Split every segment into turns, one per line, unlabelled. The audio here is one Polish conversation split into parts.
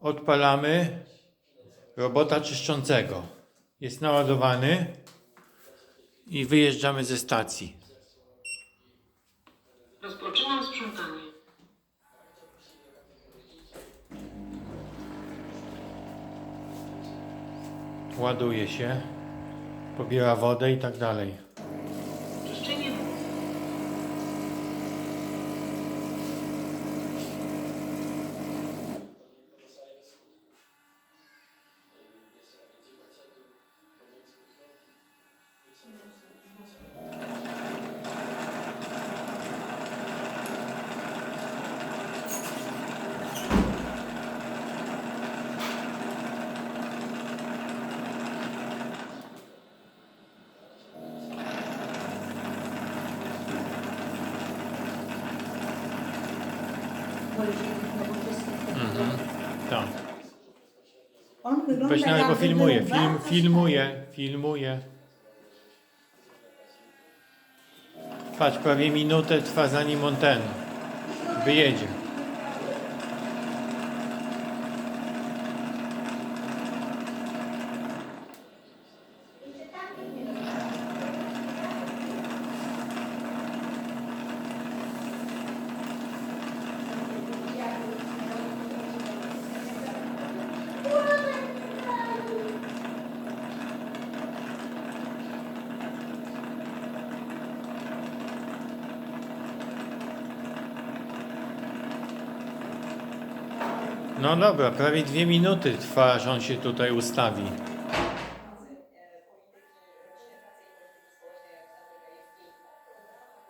Odpalamy robota czyszczącego. Jest naładowany i wyjeżdżamy ze stacji.
Rozpoczynam sprzątanie.
Ładuje się, pobiera wodę i tak dalej. Tak.
On wygląda
Weź nawet
jakby
filmuje, film, filmuje, filmuje. Patrz, prawie minutę trwa zanim on ten wyjedzie. No dobra, prawie dwie minuty trwa, że on się tutaj ustawi.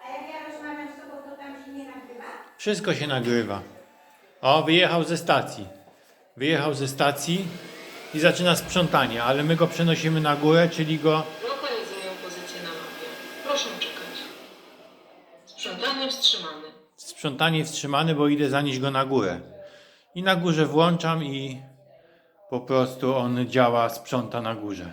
A jak ja rozmawiam z tobą, to tam się nie nagrywa?
Wszystko się nagrywa. O, wyjechał ze stacji. Wyjechał ze stacji i zaczyna sprzątanie, ale my go przenosimy na górę, czyli go
Lokalizuję pozycję na mapie. Proszę czekać. Sprzątanie wstrzymane.
sprzątanie wstrzymane, bo idę zanieść go na górę. I na górze włączam i po prostu on działa, sprząta na górze.